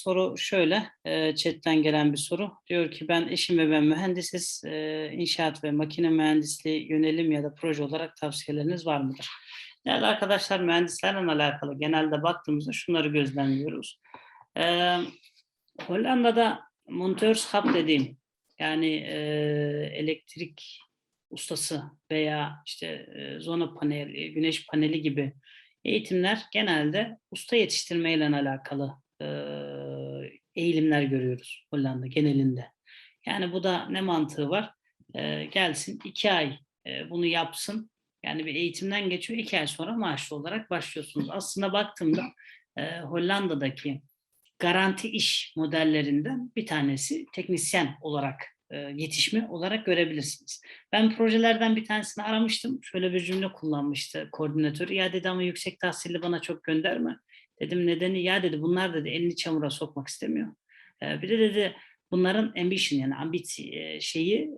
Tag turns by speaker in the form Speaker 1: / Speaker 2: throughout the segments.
Speaker 1: soru şöyle, e, chatten gelen bir soru. Diyor ki ben eşim ve ben mühendisiz, e, inşaat ve makine mühendisliği yönelim ya da proje olarak tavsiyeleriniz var mıdır? Değerli arkadaşlar mühendislerle alakalı genelde baktığımızda şunları gözlemliyoruz. E, Hollanda'da Monteurschap dediğim yani e, elektrik ustası veya işte e, zona paneli, güneş paneli gibi eğitimler genelde usta yetiştirmeyle alakalı eğilimler görüyoruz Hollanda genelinde. Yani bu da ne mantığı var? E, gelsin iki ay e, bunu yapsın. Yani bir eğitimden geçiyor iki ay sonra maaşlı olarak başlıyorsunuz. Aslında baktığımda e, Hollanda'daki garanti iş modellerinden bir tanesi teknisyen olarak e, yetişme olarak görebilirsiniz. Ben projelerden bir tanesini aramıştım. Şöyle bir cümle kullanmıştı koordinatör. Dedi ama yüksek tahsilli bana çok gönderme. Dedim nedeni ya dedi bunlar dedi elini çamura sokmak istemiyor. E, bir de dedi bunların ambition yani ambisi e, şeyi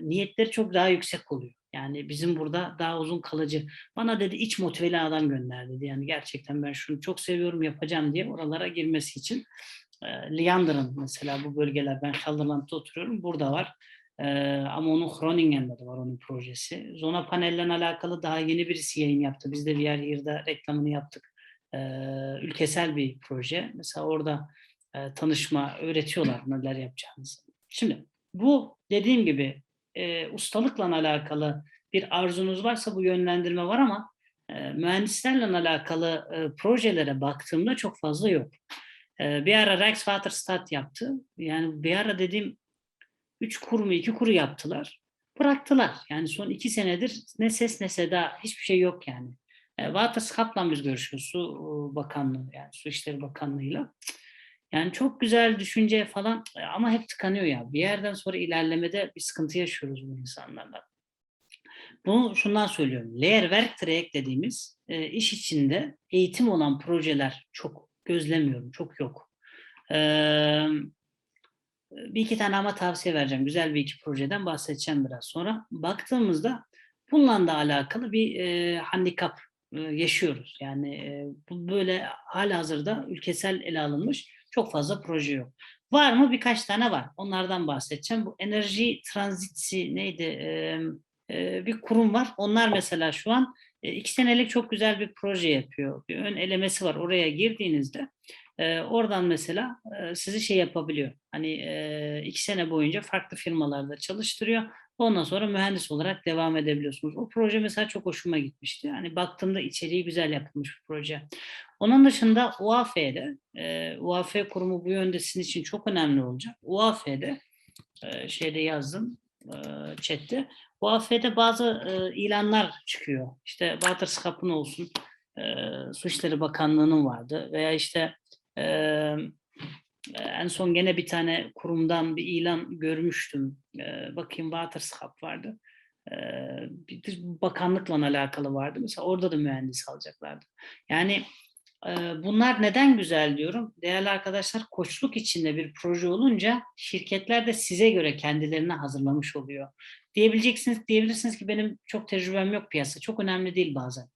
Speaker 1: niyetleri çok daha yüksek oluyor. Yani bizim burada daha uzun kalıcı. Bana dedi iç motiveli adam gönder dedi. Yani gerçekten ben şunu çok seviyorum yapacağım diye oralara girmesi için. E, mesela bu bölgeler ben Gelderland'da oturuyorum. Burada var. E, ama onun Groningen'de de var onun projesi. Zona panelle alakalı daha yeni birisi yayın yaptı. Biz de bir yer yerde reklamını yaptık. E, ülkesel bir proje. Mesela orada e, tanışma öğretiyorlar neler yapacağınızı. Şimdi bu dediğim gibi e, ustalıkla alakalı bir arzunuz varsa bu yönlendirme var ama e, mühendislerle alakalı e, projelere baktığımda çok fazla yok. E, bir ara Rijkswaterstaat yaptı. Yani bir ara dediğim üç kuru mu iki kuru yaptılar. Bıraktılar. Yani son iki senedir ne ses ne seda hiçbir şey yok yani. E, Waterschap'la biz görüşüyoruz. Su Bakanlığı yani Su İşleri Bakanlığı'yla. Yani çok güzel düşünce falan ama hep tıkanıyor ya. Bir yerden sonra ilerlemede bir sıkıntı yaşıyoruz bu insanlarla. Bunu şundan söylüyorum. Leerwerktraject dediğimiz e, iş içinde eğitim olan projeler çok gözlemiyorum. Çok yok. Ee, bir iki tane ama tavsiye vereceğim. Güzel bir iki projeden bahsedeceğim biraz sonra. Baktığımızda bununla da alakalı bir e, handikap e, yaşıyoruz. Yani e, bu böyle halihazırda ülkesel ele alınmış çok fazla proje yok. Var mı? Birkaç tane var. Onlardan bahsedeceğim. Bu enerji tranzitsi neydi? E, bir kurum var. Onlar mesela şu an e, iki senelik çok güzel bir proje yapıyor. Bir ön elemesi var. Oraya girdiğinizde e, oradan mesela e, sizi şey yapabiliyor. Hani e, iki sene boyunca farklı firmalarda çalıştırıyor. Ondan sonra mühendis olarak devam edebiliyorsunuz. O proje mesela çok hoşuma gitmişti. Yani baktığımda içeriği güzel yapılmış bir proje. Onun dışında UAF'de, e, UAF kurumu bu yönde sizin için çok önemli olacak. UAF'de, e, şeyde yazdım, e, chatte, UAF'de bazı e, ilanlar çıkıyor. İşte Waterschap'ın olsun, e, Su Bakanlığı'nın vardı veya işte e, en son gene bir tane kurumdan bir ilan görmüştüm. E, bakayım Waterschap vardı. E, bir bakanlıkla alakalı vardı. Mesela orada da mühendis alacaklardı. Yani Bunlar neden güzel diyorum? Değerli arkadaşlar koçluk içinde bir proje olunca şirketler de size göre kendilerini hazırlamış oluyor. Diyebileceksiniz, diyebilirsiniz ki benim çok tecrübem yok piyasa. Çok önemli değil bazen.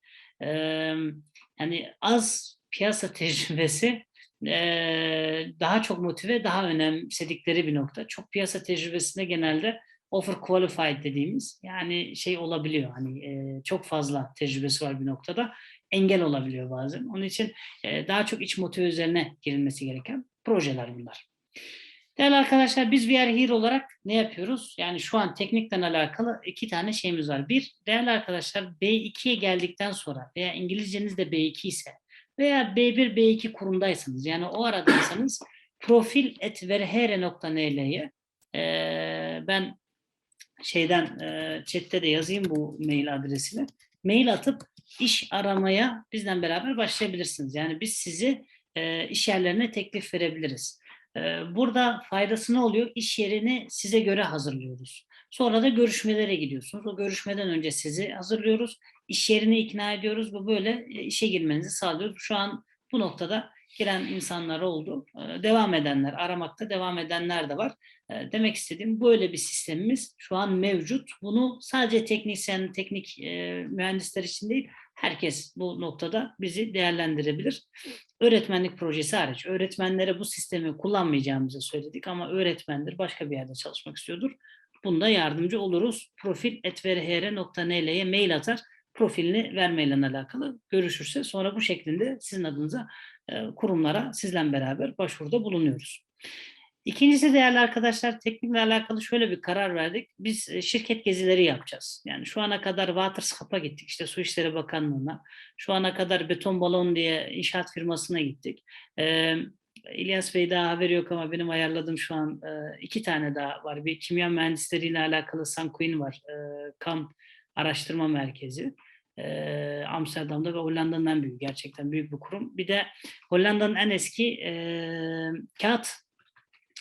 Speaker 1: Yani az piyasa tecrübesi daha çok motive, daha önemsedikleri bir nokta. Çok piyasa tecrübesinde genelde over qualified dediğimiz yani şey olabiliyor. Hani çok fazla tecrübesi var bir noktada engel olabiliyor bazen. Onun için daha çok iç motive üzerine girilmesi gereken projeler bunlar. Değerli arkadaşlar biz VR Hero olarak ne yapıyoruz? Yani şu an teknikten alakalı iki tane şeyimiz var. Bir, değerli arkadaşlar B2'ye geldikten sonra veya İngilizceniz de B2 ise veya B1, B2 kurumdaysanız yani o aradaysanız profil et verhere.nl'ye e, ben şeyden e, chatte de yazayım bu mail adresini. Mail atıp iş aramaya bizden beraber başlayabilirsiniz. Yani biz sizi e, iş yerlerine teklif verebiliriz. E, burada faydası ne oluyor? İş yerini size göre hazırlıyoruz. Sonra da görüşmelere gidiyorsunuz. O görüşmeden önce sizi hazırlıyoruz. İş yerini ikna ediyoruz. Bu böyle e, işe girmenizi sağlıyoruz. Şu an bu noktada giren insanlar oldu. E, devam edenler, aramakta devam edenler de var. E, demek istediğim böyle bir sistemimiz şu an mevcut. Bunu sadece teknisyen, teknik mühendisler için değil, herkes bu noktada bizi değerlendirebilir. Öğretmenlik projesi hariç. Öğretmenlere bu sistemi kullanmayacağımızı söyledik ama öğretmendir başka bir yerde çalışmak istiyordur. Bunda yardımcı oluruz. Profil etverhr.nl'ye mail atar. Profilini vermeyle alakalı görüşürse sonra bu şeklinde sizin adınıza e, kurumlara sizle beraber başvuruda bulunuyoruz. İkincisi değerli arkadaşlar teknikle alakalı şöyle bir karar verdik. Biz e, şirket gezileri yapacağız. Yani şu ana kadar Waterscap'a gittik işte Su İşleri Bakanlığı'na. Şu ana kadar Beton Balon diye inşaat firmasına gittik. Ee, İlyas Bey daha haberi yok ama benim ayarladığım şu an e, iki tane daha var. Bir kimya mühendisleriyle alakalı Sanquin var. E, KAM Araştırma Merkezi. E, Amsterdam'da ve Hollanda'nın en büyük, gerçekten büyük bir kurum. Bir de Hollanda'nın en eski e, kağıt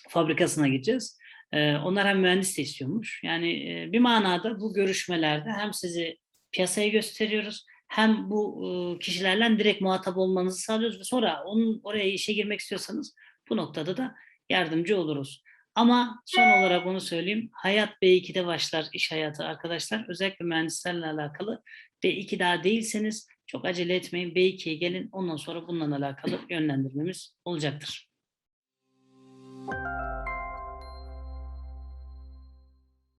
Speaker 1: fabrikasına gideceğiz. E, onlar hem mühendis de istiyormuş. Yani e, bir manada bu görüşmelerde hem sizi piyasaya gösteriyoruz hem bu kişilerle direkt muhatap olmanızı sağlıyoruz ve sonra onun oraya işe girmek istiyorsanız bu noktada da yardımcı oluruz. Ama son olarak onu söyleyeyim. Hayat B2'de başlar iş hayatı arkadaşlar. Özellikle mühendislerle alakalı. B2 daha değilseniz çok acele etmeyin. B2'ye gelin. Ondan sonra bununla alakalı yönlendirmemiz olacaktır.